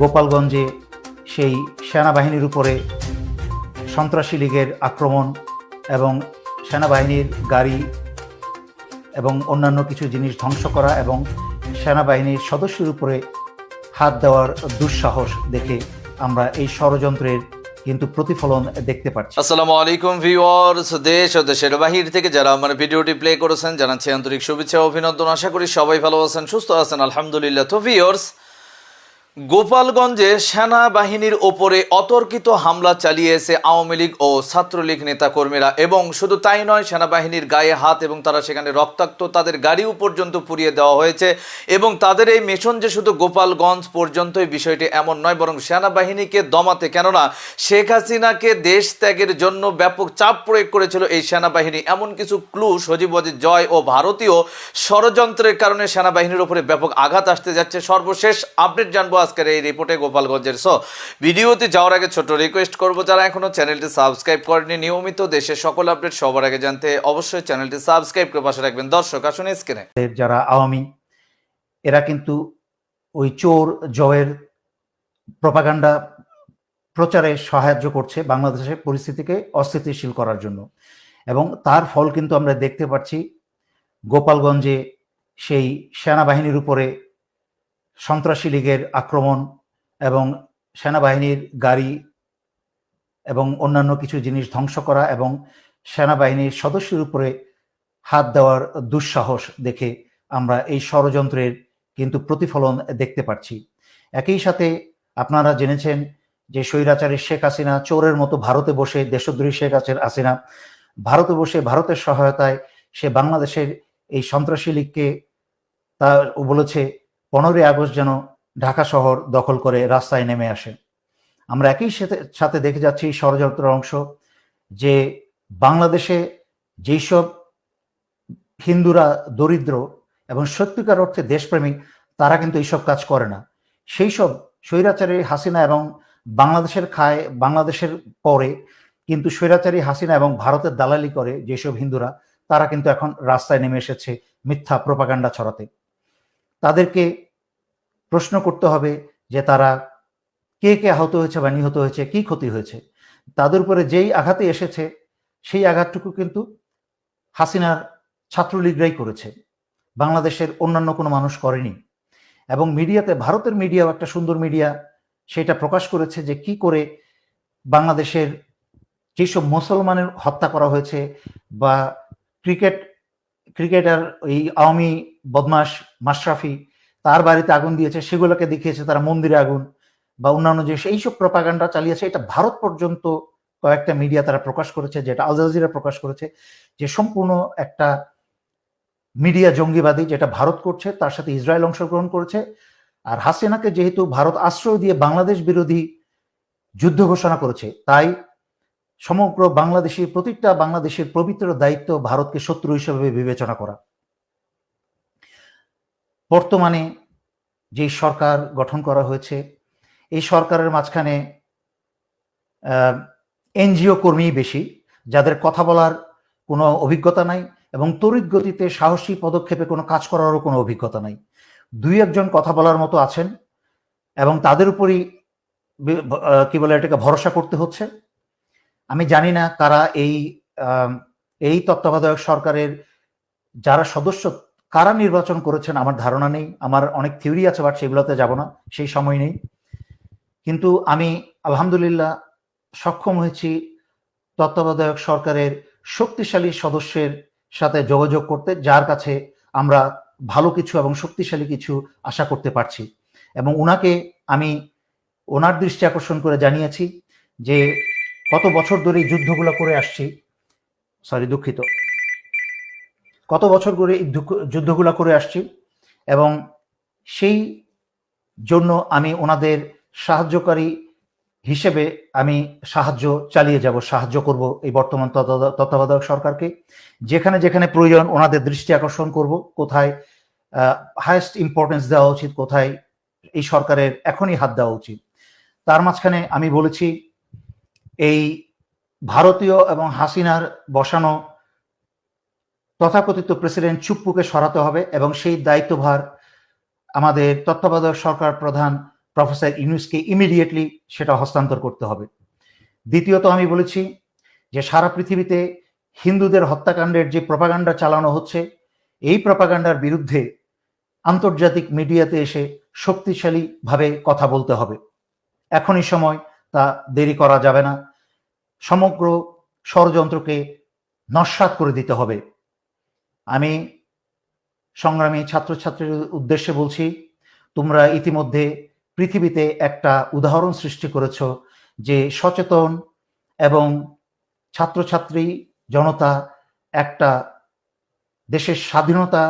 গোপালগঞ্জে সেই সেনাবাহিনীর উপরে সন্ত্রাসী লীগের আক্রমণ এবং সেনাবাহিনীর গাড়ি এবং অন্যান্য কিছু জিনিস ধ্বংস করা এবং সেনাবাহিনীর সদস্যের উপরে হাত দেওয়ার দুঃসাহস দেখে আমরা এই ষড়যন্ত্রের কিন্তু প্রতিফলন দেখতে পাচ্ছি। আসসালামু আলাইকুম ভিউয়ার্স, দেশ ও দেশের বাহির থেকে যারা আমার ভিডিওটি প্লে করেছেন, জানাচ্ছি আন্তরিক শুভেচ্ছা অভিনন্দন। আশা করি সবাই ভালো আছেন, সুস্থ আছেন, আলহামদুলিল্লাহ। তো ভিউয়ার্স গোপালগঞ্জে সেনাবাহিনীর ওপরে অতর্কিত হামলা চালিয়েছে আওয়ামী লীগ ও ছাত্রলীগ নেতাকর্মীরা। এবং শুধু তাই নয়, সেনাবাহিনীর গায়ে হাত এবং তারা সেখানে রক্তাক্ত, তাদের গাড়িও পর্যন্ত পুড়িয়ে দেওয়া হয়েছে এবং তাদের এই মিশন যে শুধু গোপালগঞ্জ পর্যন্তই বিষয়টি এমন নয়, বরং সেনাবাহিনীকে দমাতে। কেননা, শেখ হাসিনাকে দেশ ত্যাগের জন্য ব্যাপক চাপ প্রয়োগ করেছিল এই সেনাবাহিনী। এমন কিছু ক্লু, সজীব অজিত জয় ও ভারতীয় ষড়যন্ত্রের কারণে সেনাবাহিনীর ওপরে ব্যাপক আঘাত আসতে যাচ্ছে। সর্বশেষ আপডেট জানব আজকের এই রিপোর্টে গোপালগঞ্জের। সো ভিডিওতে যাওয়ার আগে ছোট রিকোয়েস্ট করব, যারা এখনও চ্যানেলটি সাবস্ক্রাইব করেনি নিয়মিত দেশের সকল আপডেট সবার আগে জানতে অবশ্যই চ্যানেলটি সাবস্ক্রাইব করে পাশে রাখবেন। দর্শক, আসুন স্ক্রিনে যারা আওয়ামী, এরা কিন্তু ওই চোর জয়ের প্রপাগান্ডা প্রচারে সাহায্য করছে বাংলাদেশের পরিস্থিতিকে অস্থিতিশীল করার জন্য। এবং তার ফল কিন্তু আমরা দেখতে পাচ্ছি গোপালগঞ্জে সেই সেনাবাহিনীর উপরে সন্ত্রাসী লীগের আক্রমণ এবং সেনাবাহিনীর গাড়ি এবং অন্যান্য কিছু জিনিস ধ্বংস করা এবং সেনাবাহিনীর সদস্যের উপরে হাত দেওয়ার দুঃসাহস দেখে আমরা এই ষড়যন্ত্রের কিন্তু প্রতিফলন দেখতে পাচ্ছি একই সাথে আপনারা জেনেছেন যে স্বৈরাচারী শেখ হাসিনা চোরের মতো ভারতে বসে, দেশদ্রোহী শেখ হাসিনা ভারতে বসে ভারতের সহায়তায় সে বাংলাদেশের এই সন্ত্রাসী লীগকে তা বলেছে পনেরোই আগস্ট যেন ঢাকা শহর দখল করে রাস্তায় নেমে আসে। আমরা একই সাথে সাথে দেখে যাচ্ছি ষড়যন্ত্রের অংশ যে বাংলাদেশে যেসব হিন্দুরা দরিদ্র এবং সত্যিকার অর্থে দেশপ্রেমিক, তারা কিন্তু এইসব কাজ করে না। সেই সব স্বৈরাচারী হাসিনা এবং বাংলাদেশের খায়, বাংলাদেশের পরে কিন্তু স্বৈরাচারী হাসিনা এবং ভারতের দালালি করে যেসব হিন্দুরা, তারা কিন্তু এখন রাস্তায় নেমে এসেছে মিথ্যা প্রপাগান্ডা ছড়াতে। তাদেরকে প্রশ্ন করতে হবে যে তারা কে কে আহত হয়েছে বা নিহত হয়েছে, কি ক্ষতি হয়েছে। তাদের উপরে যেই আঘাতে এসেছে, সেই আঘাতটুকু কিন্তু হাসিনার ছাত্রলীগরাই করেছে। বাংলাদেশের অন্যান্য কোনো মানুষ করেনি। এবং মিডিয়াতে, ভারতের মিডিয়াও একটা সুন্দর মিডিয়া, সেটা প্রকাশ করেছে যে কি করে বাংলাদেশের যেসব মুসলমানের হত্যা করা হয়েছে বা ক্রিকেট ক্রিকেটার ওই আওয়ামী বদমাস মাশরাফি তার বাড়িতে আগুন দিয়েছে, সেগুলোকে দেখিয়েছে তারা মন্দিরে আগুন বা অন্যান্য যে এইসব প্রপাগান্ডা চালিয়েছে, এটা ভারত পর্যন্ত কয়েকটা মিডিয়া তারা প্রকাশ করেছে, যেটা আল জাজিরা প্রকাশ করেছে, যে সম্পূর্ণ একটা মিডিয়া জঙ্গিবাদী যেটা ভারত করছে, তার সাথে ইসরায়েল অংশগ্রহণ করেছে। আর হাসিনাকে যেহেতু ভারত আশ্রয় দিয়ে বাংলাদেশ বিরোধী যুদ্ধ ঘোষণা করেছে, তাই সমগ্র বাংলাদেশি, প্রতিটা বাংলাদেশের পবিত্র দায়িত্ব ভারতকে শত্রু হিসেবে বিবেচনা করা। বর্তমানে যে সরকার গঠন করা হয়েছে, এই সরকারের মাঝখানে এনজিও কর্মী বেশি, যাদের কথা বলার কোনো অভিজ্ঞতা নাই এবং তড়িৎ গতিতে সাহসী পদক্ষেপে কোনো কাজ করারও কোনো অভিজ্ঞতা নাই। দুই একজন কথা বলার মতো আছেন এবং তাদের উপরই কি বলে এটাকে ভরসা করতে হচ্ছে। আমি জানি না কারা এই এই তত্ত্বাবধায়ক সরকারের যারা সদস্য, কারা নির্বাচন করেছেন আমার ধারণা নেই। আমার অনেক থিওরি আছে, বাট সেগুলোতে যাব না, সেই সময় নেই। কিন্তু আমি আলহামদুলিল্লাহ সক্ষম হয়েছি তত্ত্বাবধায়ক সরকারের শক্তিশালী সদস্যের সাথে যোগাযোগ করতে, যার কাছে আমরা ভালো কিছু এবং শক্তিশালী কিছু আশা করতে পারছি। এবং ওনাকে আমি ওনার দৃষ্টি আকর্ষণ করে জানিয়েছি যে কত বছর ধরে এই যুদ্ধগুলো করে আসছি? সরি দুঃখিত। কত বছর ধরে এই যুদ্ধগুলো করে আসছি? এবং সেই জন্য আমি ওনাদের সাহায্যকারী হিসেবে আমি সাহায্য চালিয়ে যাব, সাহায্য করব এই বর্তমান তত্ত্বাবধায়ক সরকারকে। যেখানে যেখানে প্রয়োজন ওনাদের দৃষ্টি আকর্ষণ করব, কোথায় হায়েস্ট ইম্পর্টেন্স দেওয়া উচিত, কোথায় এই সরকারের এখনই হাত দেওয়া উচিত। তার মাঝখানে আমি বলেছি এই ভারতীয় এবং হাসিনার বসানো তথাকথিত প্রেসিডেন্ট চুপ্পুকে সরাতে হবে এবং সেই দায়িত্বভার আমাদের তত্ত্বাবধায়ক সরকার প্রধান প্রফেসর ইউনুসকে ইমিডিয়েটলি সেটা হস্তান্তর করতে হবে। দ্বিতীয়ত আমি বলেছি যে সারা পৃথিবীতে হিন্দুদের হত্যাকাণ্ডের যে প্রপাগান্ডা চালানো হচ্ছে, এই প্রপাগান্ডার বিরুদ্ধে আন্তর্জাতিক মিডিয়াতে এসে শক্তিশালীভাবে কথা বলতে হবে। এখনই সময় তা দেরি করা যাবে না। সমগ্র ষড়যন্ত্রকে নস্বাত করে দিতে হবে। আমি সংগ্রামী ছাত্রছাত্রীর উদ্দেশ্যে বলছি, তোমরা ইতিমধ্যে পৃথিবীতে একটা উদাহরণ সৃষ্টি করেছ যে সচেতন এবং ছাত্রছাত্রী জনতা একটা দেশের স্বাধীনতা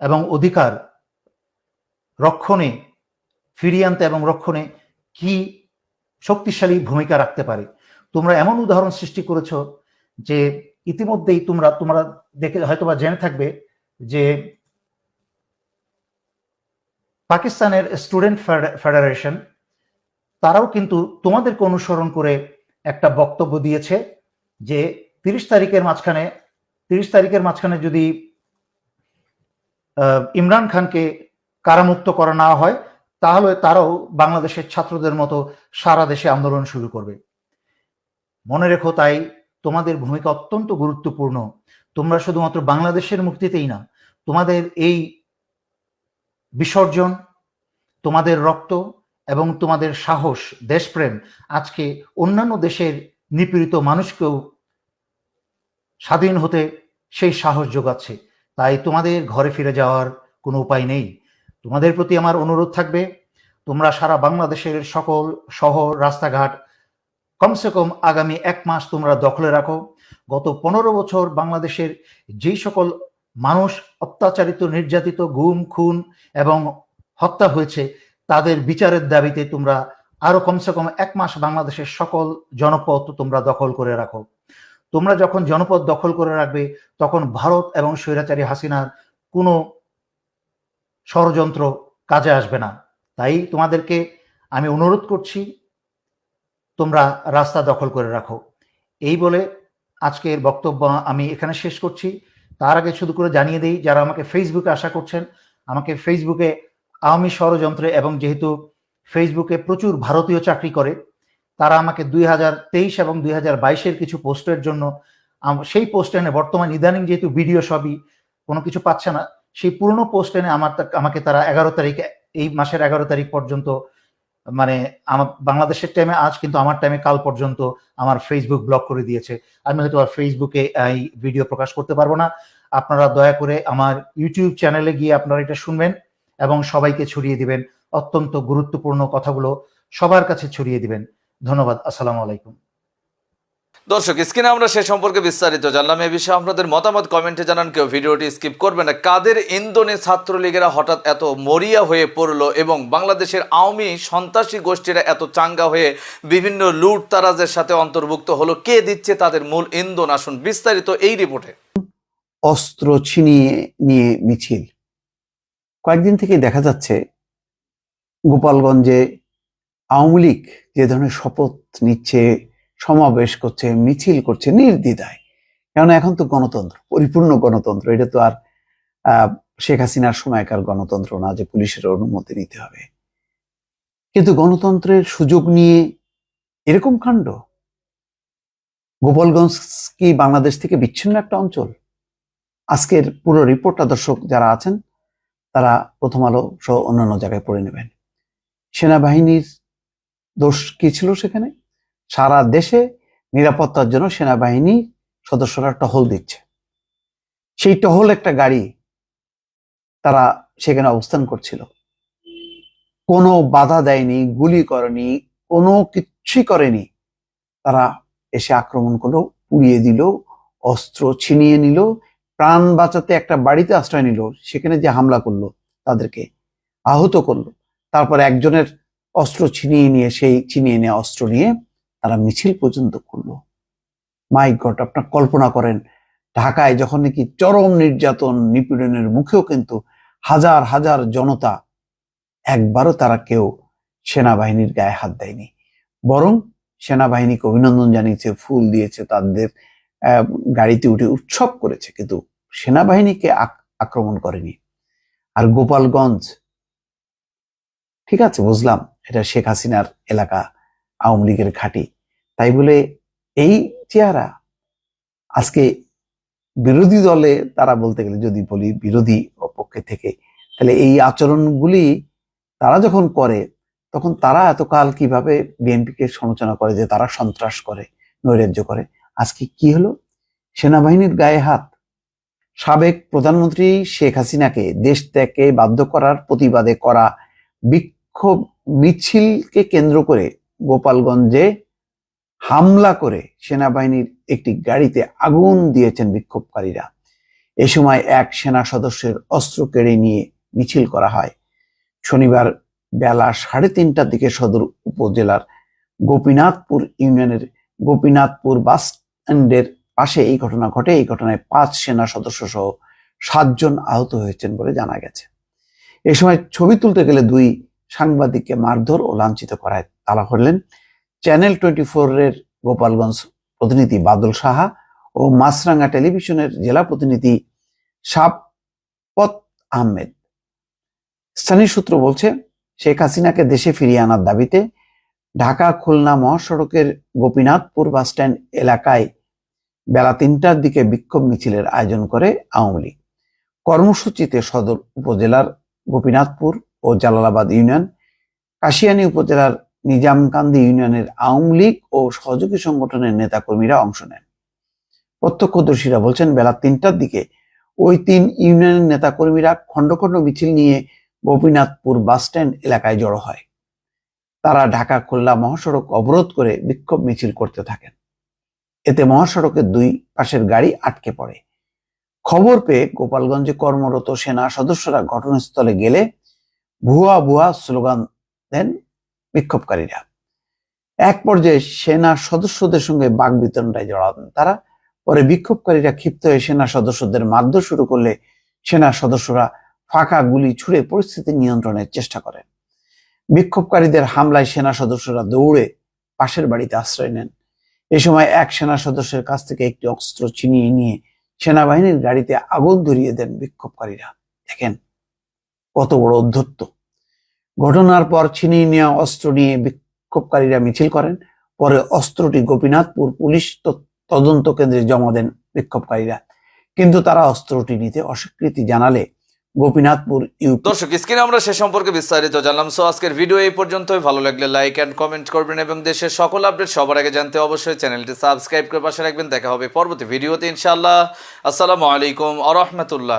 এবং অধিকার রক্ষণে ফিরিয়ে আনতে এবং রক্ষণে কি শক্তিশালী ভূমিকা রাখতে পারে। তোমরা এমন উদাহরণ সৃষ্টি করেছ যে ইতিমধ্যেই তোমরা তোমরা দেখে হয়তোবা জেনে থাকবে যে পাকিস্তানের স্টুডেন্ট ফেডারেশন তারাও কিন্তু তোমাদেরকে অনুসরণ করে একটা বক্তব্য দিয়েছে যে তিরিশ তারিখের মাঝখানে, তিরিশ তারিখের মাঝখানে যদি ইমরান খানকে কারামুক্ত করা না হয় তাহলে তারাও বাংলাদেশের ছাত্রদের মতো সারা দেশে আন্দোলন শুরু করবে। মনে রেখো তাই, তোমাদের ভূমিকা অত্যন্ত গুরুত্বপূর্ণ। তোমরা শুধুমাত্র বাংলাদেশের মুক্তিতেই না, তোমাদের এই বিসর্জন, তোমাদের রক্ত এবং তোমাদের সাহস, দেশপ্রেম, আজকে অন্যান্য দেশের নিপীড়িত মানুষকেও স্বাধীন হতে সেই সাহস যোগাচ্ছে। তাই তোমাদের ঘরে ফিরে যাওয়ার কোনো উপায় নেই। তোমাদের প্রতি আমার অনুরোধ থাকবে, তোমরা সারা বাংলাদেশের সকল শহর, রাস্তাঘাট, কমসে কম আগামী এক মাস তোমরা দখলে রাখো। গত পনেরো বছর বাংলাদেশের যেই সকল মানুষ অত্যাচারিত, নির্যাতিত, গুম, খুন এবং হত্যা হয়েছে, তাদের বিচারের দাবিতে তোমরা আরও কমসে কম এক মাস বাংলাদেশের সকল জনপদ তোমরা দখল করে রাখো। তোমরা যখন জনপদ দখল করে রাখবে, তখন ভারত এবং স্বৈরাচারী হাসিনার কোনো ষড়যন্ত্র কাজে আসবে না। তাই তোমাদেরকে আমি অনুরোধ করছি, তোমরা রাস্তা দখল করে রাখো। এই বলে আজকের বক্তব্য আমি এখানে শেষ করছি। তার আগে শুধু করে জানিয়ে দিই, যারা আমাকে ফেসবুকে আশা করছেন, আমাকে ফেসবুকে আওয়ামী ষড়যন্ত্রে এবং যেহেতু ফেসবুকে প্রচুর ভারতীয় চাকরি করে, তারা আমাকে দুই হাজার তেইশ এবং দুই হাজার বাইশের কিছু পোস্টের জন্য সেই পোস্ট বর্তমান ইদানিং যেহেতু ভিডিও সবই কোনো কিছু পাচ্ছে না সেই পুরনো পোস্ট এনে আমার আমাকে তারা এগারো তারিখ, এই মাসের এগারো তারিখ পর্যন্ত মানে আমার বাংলাদেশের টাইমে আজ কিন্তু আমার টাইমে কাল পর্যন্ত আমার ফেসবুক ব্লক করে দিয়েছে। আমি হয়তো আর ফেসবুকে এই ভিডিও প্রকাশ করতে পারব না। আপনারা দয়া করে আমার ইউটিউব চ্যানেলে গিয়ে আপনারা এটা শুনবেন এবং সবাইকে ছড়িয়ে দিবেন। অত্যন্ত গুরুত্বপূর্ণ কথাগুলো সবার কাছে ছড়িয়ে দিবেন। ধন্যবাদ। আসসালামু আলাইকুম। দর্শক, স্ক্রিনে আমরা সে সম্পর্কে বিস্তারিত জানলাম। এ বিষয়ে আপনাদের মতামত কমেন্টে জানান কেউ। ভিডিওটি স্কিপ করবে না। কাদের ইন্দোনে ছাত্রলীগেরা হঠাৎ এত মরিয়া হয়ে পড়ল এবং বাংলাদেশের আওয়ামী সন্ত্রাসী গোষ্ঠীরা এত চাঙ্গা হয়ে বিভিন্ন লুট তারাজের সাথে অন্তর্ভুক্ত হলো, কে দিচ্ছে তাদের মূল ইন্ধন আসুন বিস্তারিত এই রিপোর্টে। অস্ত্র ছিনিয়ে নিয়ে মিছিল। কয়েকদিন থেকে দেখা যাচ্ছে, গোপালগঞ্জে আওয়ামী লীগ যে ধরনের শপথ নিচ্ছে সমাবেশ করছে, মিছিল করছে নির্দ্বিধায়। কেন এখন তো গণতন্ত্র, পরিপূর্ণ গণতন্ত্র। এটা তো আর শেখ হাসিনার সময়কার গণতন্ত্র না যে পুলিশের অনুমতি নিতে হবে। কিন্তু গণতন্ত্রের সুযোগ নিয়ে এরকম কাণ্ড? গোপালগঞ্জ কি বাংলাদেশ থেকে বিচ্ছিন্ন একটা অঞ্চল? আজকের পুরো রিপোর্টটা দর্শক যারা আছেন, তারা প্রথম আলো সহ অন্যান্য জায়গায় পড়ে নেবেন। সেনাবাহিনীর দোষ কি ছিল সেখানে? সারা দেশে নিরাপত্তার জন্য সেনাবাহিনী সদস্যরা টহল দিচ্ছে। সেই টহল একটা গাড়ি তারা সেখানে অবস্থান করছিল। কোনো বাধা দেয়নি, গুলি করেনি, কোনো কিচ্ছুই করেনি। তারা এসে আক্রমণ করল, পুড়িয়ে দিল, অস্ত্র ছিনিয়ে নিল, প্রাণ বাঁচাতে একটা বাড়িতে আশ্রয় নিল, সেখানে যে হামলা করল তাদেরকে আহত করল। তারপর একজনের অস্ত্র ছিনিয়ে নিয়ে, সেই ছিনিয়ে নেওয়া অস্ত্র নিয়ে তারা মিছিল পর্যন্ত করল। মাই গড, আপনার কল্পনা করেন, ঢাকায় যখন নাকি চরম নির্যাতন নিপীড়নের মুখেও কিন্তু হাজার হাজার জনতা একবারও তারা কেউ সেনাবাহিনীর গায়ে হাত দেয়নি। বরং সেনাবাহিনীকে অভিনন্দন জানিয়েছে, ফুল দিয়েছে, তাদের গাড়িতে উঠে উৎসব করেছে, কিন্তু সেনাবাহিনীকে আক- আক্রমণ করেনি। আর গোপালগঞ্জ, ঠিক আছে, বুঝলাম, এটা শেখ হাসিনার এলাকা আওয়ামী লীগের ঘাঁটি। তাই বলে এই চেহারা আজকে বিরোধী দলে তারা বলতে গেলে যদি বলি বিরোধী পক্ষে থেকে, তাহলে এই আচরণগুলি তারা যখন করে, তখন তারা এতকাল কীভাবে বিএনপিকে সমালোচনা করে যে তারা সন্ত্রাস করে, নৈরাজ্য করে? আজকে কি হলো? সেনাবাহিনীর গায়ে হাত। সাবেক প্রধানমন্ত্রী শেখ হাসিনাকে দেশ ত্যাগকে বাধ্য করার প্রতিবাদে করা বিক্ষোভ মিছিলকে কেন্দ্র করে গোপালগঞ্জে হামলা করে সেনাবাহিনীর একটি গাড়িতে আগুন দিয়েছেন বিক্ষোভকারীরা। এ সময় এক সেনা সদস্যের অস্ত্র কেড়ে নিয়ে মিছিল করা হয়। শনিবার বেলা সাড়ে তিনটার দিকে সদর উপজেলার গোপীনাথপুর ইউনিয়নের গোপীনাথপুর বাস স্ট্যান্ডের পাশে এই ঘটনা ঘটে। এই ঘটনায় পাঁচ সেনা সদস্য সহ সাতজন আহত হয়েছেন বলে জানা গেছে। এ সময় ছবি তুলতে গেলে দুই সাংবাদিককে মারধর ও লাঞ্ছিত করায় তালা করলেন। চ্যানেল টোয়েন্টি এর গোপালগঞ্জ প্রতিনিধি বাদল সাহা ও মাছরাঙ্গা টেলিভিশনের জেলা প্রতিনিধি সাবপত আহমেদ। স্থানীয় সূত্র বলছে, শেখ হাসিনাকে দেশে ফিরিয়ে আনার দাবিতে ঢাকা খুলনা মহাসড়কের গোপীনাথপুর বাসস্ট্যান্ড এলাকায় বেলা তিনটার দিকে বিক্ষোভ মিছিলের আয়োজন করে আওয়ামী লীগ। কর্মসূচিতে সদর উপজেলার গোপীনাথপুর ও জালালাবাদ ইউনিয়ন, কাশিয়ানী উপজেলার নিজামকান্দি ইউনিয়নের আওয়ামী লীগ ও সহযোগী সংগঠনের নেতাকর্মীরা অংশ নেন। প্রত্যক্ষদর্শীরা বলছেন, বেলা তিনটার দিকে ওই তিন ইউনিয়নের নেতাকর্মীরা খণ্ড খণ্ড মিছিল নিয়ে গোপীনাথপুর বাসস্ট্যান্ড এলাকায় জড়ো হয়। তারা ঢাকা খুলনা মহাসড়ক অবরোধ করে বিক্ষোভ মিছিল করতে থাকেন। এতে মহাসড়কের দুই পাশের গাড়ি আটকে পড়ে। খবর পেয়ে গোপালগঞ্জে কর্মরত সেনা সদস্যরা ঘটনাস্থলে গেলে ভুয়া ভুয়া স্লোগান দেন বিক্ষোভকারীরা। এক পর্যায়ে সেনা সদস্যদের সঙ্গে বাক বিতরণটায় জড়ান তারা। পরে বিক্ষোভকারীরা ক্ষিপ্ত হয়ে সেনা সদস্যদের মারধর শুরু করলে সেনা সদস্যরা ফাঁকা গুলি ছুড়ে পরিস্থিতি নিয়ন্ত্রণের চেষ্টা করেন। বিক্ষোভকারীদের হামলায় সেনা সদস্যরা দৌড়ে পাশের বাড়িতে আশ্রয় নেন। এ সময় এক সেনা সদস্যের কাছ থেকে একটি অস্ত্র ছিনিয়ে নিয়ে সেনাবাহিনীর গাড়িতে আগুন ধরিয়ে দেন বিক্ষোভকারীরা। দেখেন কত বড় অধ্যত্ত। ঘটনার পর ছিনিয়ে নেওয়া অস্ত্র নিয়ে বিক্ষোভকারীরা মিছিল করেন। পরে অস্ত্রটি গোপীনাথপুর পুলিশ তদন্ত কেন্দ্রে জমা দেন বিক্ষোভকারীরা। কিন্তু তারা অস্ত্রটি নিতে অস্বীকৃতি জানালে গোপীনাথপুর ইউপি দর্শক, স্ক্রিনে আমরা সে সম্পর্কে বিস্তারিত জানলাম। সো আজকের ভিডিও এই পর্যন্তই। ভালো লাগলে লাইক অ্যান্ড কমেন্ট করবেন এবং দেশের সকল আপডেট সবার আগে জানতে অবশ্যই চ্যানেলটি সাবস্ক্রাইব করে পাশে রাখবেন। দেখা হবে পরবর্তী ভিডিওতে ইনশাআল্লাহ। আসসালামু আলাইকুম আ রহমতুল্লাহ।